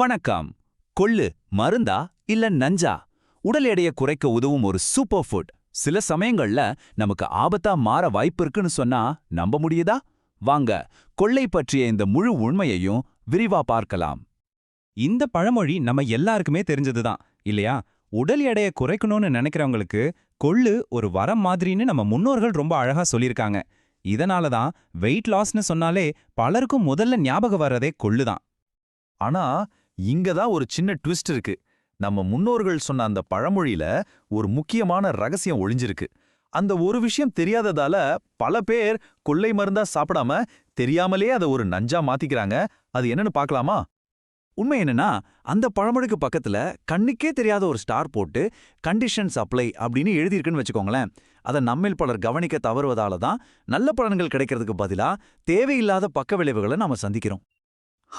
வணக்கம். கொள்ளு மருந்தா இல்ல நஞ்சா? உடல் எடையை குறைக்க உதவும் ஒரு சூப்பர் ஃபுட். சில சமயங்கள்ல நமக்கு ஆபத்தா மாற வாய்ப்பு இருக்குன்னு சொன்னா நம்ப முடியுதா? வாங்க கொள்ளை பற்றிய இந்த முழு உண்மையையும் விரிவா பார்க்கலாம். இந்த பழமொழி நம்ம எல்லாருக்குமே தெரிஞ்சதுதான் இல்லையா? உடல் எடையை குறைக்கணும்னு நினைக்கிறவங்களுக்கு கொள்ளு ஒரு வரம் மாதிரின்னு நம்ம முன்னோர்கள் ரொம்ப அழகா சொல்லியிருக்காங்க. இதனால தான் வெயிட் லாஸ்னு சொன்னாலே பலருக்கும் முதல்ல ஞாபகம் வர்றதே கொள்ளு தான் ஆனா இங்க தான் ஒரு சின்ன ட்விஸ்ட் இருக்கு. நம்ம முன்னோர்கள் சொன்ன அந்த பழமொழியில ஒரு முக்கியமான ரகசியம் ஒளிஞ்சிருக்கு. அந்த ஒரு விஷயம் தெரியாததால பல பேர் கொள்ளை மருந்தா சாப்பிடாம தெரியாமலே அதை ஒரு நஞ்சா மாத்திக்கிறாங்க. அது என்னன்னு பார்க்கலாமா? உண்மை என்னன்னா அந்த பழமொழிக்கு பக்கத்துல கண்ணுக்கே தெரியாத ஒரு ஸ்டார் போட்டு கண்டிஷன்ஸ் அப்ளை அப்படின்னு எழுதியிருக்குன்னு வச்சுக்கோங்களேன். அதை நம்மில் பலர் கவனிக்க தவறுவதால தான் நல்ல பலன்கள் கிடைக்கிறதுக்கு பதிலா தேவையில்லாத பக்க விளைவுகளை நாம சந்திக்கிறோம்.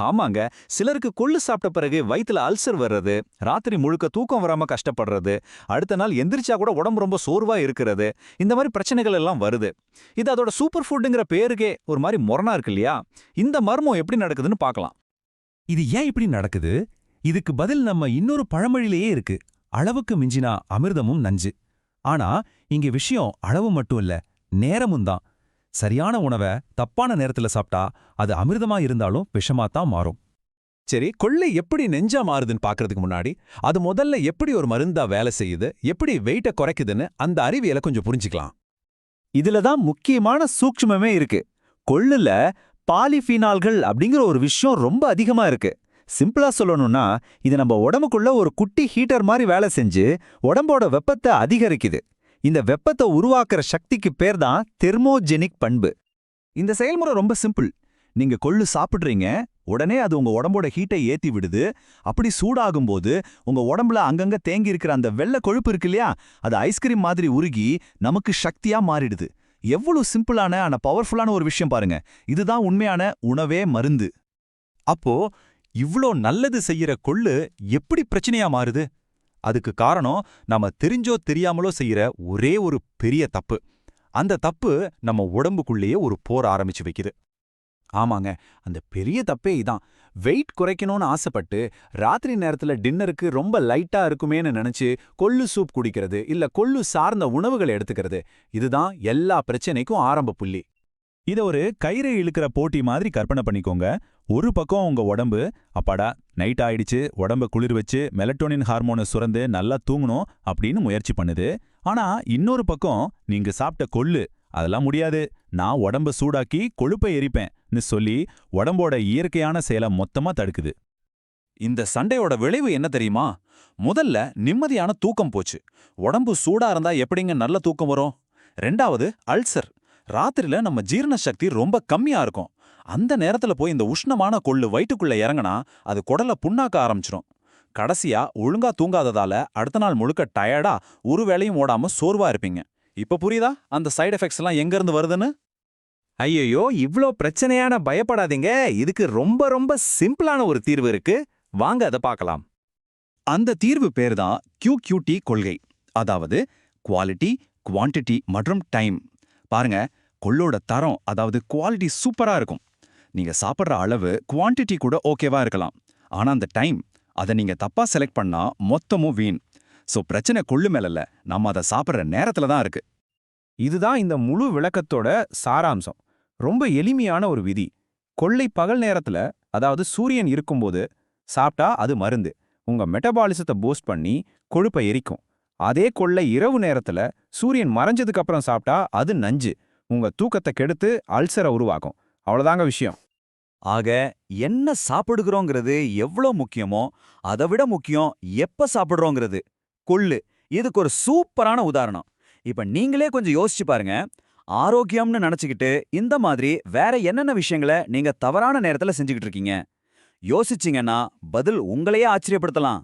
ஆமாங்க சிலருக்கு கொள்ளு சாப்பிட்ட பிறகு வயித்துல அல்சர் வர்றது ராத்திரி முழுக்க தூக்கம் வராம கஷ்டப்படுறது அடுத்த நாள் எந்திரிச்சா கூட உடம்பு ரொம்ப சோர்வா இருக்கிறது இந்த மாதிரி பிரச்சனைகள் எல்லாம் வருது. இது அதோட சூப்பர் ஃபுட்டுங்கிற பேருக்கே ஒரு மாதிரி முரணா இருக்கு இல்லையா? இந்த மர்மம் எப்படி நடக்குதுன்னு பார்க்கலாம். இது ஏன் இப்படி நடக்குது? இதுக்கு பதில் நம்ம இன்னொரு பழமொழியிலேயே இருக்கு. அளவுக்கு மிஞ்சினா அமிர்தமும் நஞ்சு. ஆனா இங்க விஷயம் அளவு மட்டும் இல்ல நேரமும் தான். சரியான உணவை தப்பான நேரத்துல சாப்பிட்டா அது அமிர்தமா இருந்தாலும் விஷமா தான் மாறும். சரி கொள்ளை எப்படி நெஞ்சா மாறுதுன்னு பாக்குறதுக்கு முன்னாடி அது முதல்ல எப்படி ஒரு மருந்தா வேலை செய்யுது எப்படி வெயிட்டை குறைக்குதுன்னு அந்த அறிவியலை கொஞ்சம் புரிஞ்சுக்கலாம். இதுல தான் முக்கியமான சூக்ஷ்மமே இருக்கு. கொள்ளுல பாலிஃபீனால்கள் அப்படிங்கிற ஒரு விஷயம் ரொம்ப அதிகமா இருக்கு. சிம்பிளா சொல்லணும்னா இது நம்ம உடம்புக்குள்ள ஒரு குட்டி ஹீட்டர் மாதிரி வேலை செஞ்சு உடம்போட வெப்பத்தை அதிகரிக்குது. இந்த வெப்பத்தை உருவாக்குற சக்திக்கு பேர் தான் தெர்மோஜெனிக் பண்பு. இந்த செயல்முறை ரொம்ப சிம்பிள். நீங்க கொள்ளு சாப்பிடுறீங்க உடனே அது உங்க உடம்போட ஹீட்டை ஏத்தி விடுது. அப்படி சூடாகும்போது உங்க உடம்புல அங்கங்க தேங்கி இருக்கிற அந்த வெள்ளை கொழுப்பு இருக்கு இல்லையா அது ஐஸ்கிரீம் மாதிரி உருகி நமக்கு சக்தியா மாறிடுது. எவ்வளவு சிம்பிளான ஆனா பவர்ஃபுல்லான ஒரு விஷயம் பாருங்க. இதுதான் உண்மையான உணவே மருந்து. அப்போ இவ்ளோ நல்லது செய்யற கொள்ளு எப்படி பிரச்சனையா மாறுது? அதுக்கு காரணம் நாம தெரிஞ்சோ தெரியாமலோ செய்யற ஒரே ஒரு பெரிய தப்பு. அந்த தப்பு நம்ம உடம்புக்குள்ளேயே ஒரு போர் ஆரம்பிச்சு வைக்குது. ஆமாங்க அந்த பெரிய தப்பே இதான். வெயிட் குறைக்கணும்னு ஆசைப்பட்டு ராத்திரி நேரத்துல டின்னருக்கு ரொம்ப லைட்டா இருக்குமேன்னு நினைச்சு கொள்ளு சூப் குடிக்கிறது இல்ல கொள்ளு சார்ந்த உணவுகள் எடுத்துக்கிறது இதுதான் எல்லா பிரச்சனைக்கும் ஆரம்ப புள்ளி. இத ஒரு கயிறை இழுக்கிற போட்டி மாதிரி கற்பனை பண்ணிக்கோங்க. ஒரு பக்கம் உங்க உடம்பு அப்பாடா நைட் ஆயிடுச்சு உடம்ப குளிர் வச்சு மெலட்டோனின் ஹார்மோனை சுரந்து நல்லா தூங்கணும் அப்படின்னு முயற்சி பண்ணுது. ஆனா இன்னொரு பக்கம் நீங்க சாப்பிட்ட கொள்ளு அதெல்லாம் முடியாது. நான் உடம்ப சூடாக்கி கொழுப்பை எரிப்பேன்னு சொல்லி உடம்போட இயற்கையான செயலை மொத்தமா தடுக்குது. இந்த சண்டையோட விளைவு என்ன தெரியுமா? முதல்ல நிம்மதியான தூக்கம் போச்சு. உடம்பு சூடா இருந்தா எப்படிங்க நல்ல தூக்கம் வரும்? ரெண்டாவது அல்சர் ராத்திரில நம்ம ஜீரண சக்தி ரொம்ப கம்மியா இருக்கும். அந்த நேரத்துல போய் இந்த உஷ்ணமான கொள்ளு வயிற்றுக்குள்ள இறங்கினா அது குடல புண்ணாக்க ஆரம்பிச்சிடும் கடைசியா ஒழுங்கா தூங்காததால அடுத்த நாள் முழுக்க டயர்டா ஒரு வேளையும் ஓடாம சோர்வா இருப்பீங்க. இப்ப புரியுதா? அந்த சைடு எஃபெக்ட்ஸ் எல்லாம் எங்க இருந்து வருதுன்னு? ஐயோ இவ்ளோ பிரச்சனையான பயப்படாதீங்க. இதுக்கு ரொம்ப ரொம்ப சிம்பிளான ஒரு தீர்வு இருக்கு. வாங்க அதை பார்க்கலாம். அந்த தீர்வு பேர் தான் QQT கொள்கை. அதாவது குவாலிட்டி குவாண்டிட்டி மற்றும் டைம் பாருங்க கொள்ளோட தரம் அதாவது குவாலிட்டி சூப்பரா இருக்கும். நீங்க சாப்பிட்ற அளவு குவாண்டிட்டி கூட ஓகேவா இருக்கலாம். ஆனா அந்த டைம் அதை நீங்க தப்பா செலக்ட் பண்ணா மொத்தமும் வீண். சோ பிரச்சனை கொள்ளு மேலல்ல நம்ம அதை சாப்பிட்ற நேரத்துல தான் இருக்கு. இதுதான் இந்த முழு விளக்கத்தோட சாராம்சம். ரொம்ப எளிமையான ஒரு விதி. கொள்ளை பகல் நேரத்துல அதாவது சூரியன் இருக்கும்போது சாப்பிட்டா அது மருந்து. உங்க மெட்டபாலிசத்தை பூஸ்ட் பண்ணி கொழுப்பை எரிக்கும். அதே கொள்ளை இரவு நேரத்துல சூரியன் மறைஞ்சதுக்கு அப்புறம் சாப்பிட்டா அது நஞ்சு. உங்க தூக்கத்தை கெடுத்து அல்சரை உருவாக்கும். அவ்வளவுதாங்க விஷயம். ஆக என்ன சாப்பிடுகிறோங்கிறது எவ்வளோ முக்கியமோ அதை விட முக்கியம் எப்ப சாப்பிடுறோங்கிறது. கொள்ளு இதுக்கு ஒரு சூப்பரான உதாரணம். இப்ப நீங்களே கொஞ்சம் யோசிச்சு பாருங்க. ஆரோக்கியம்னு நினச்சிக்கிட்டு இந்த மாதிரி வேற என்னென்ன விஷயங்களை நீங்க தவறான நேரத்துல செஞ்சுக்கிட்டு இருக்கீங்க? யோசிச்சீங்கன்னா பதில் உங்களையே ஆச்சரியப்படுத்தலாம்.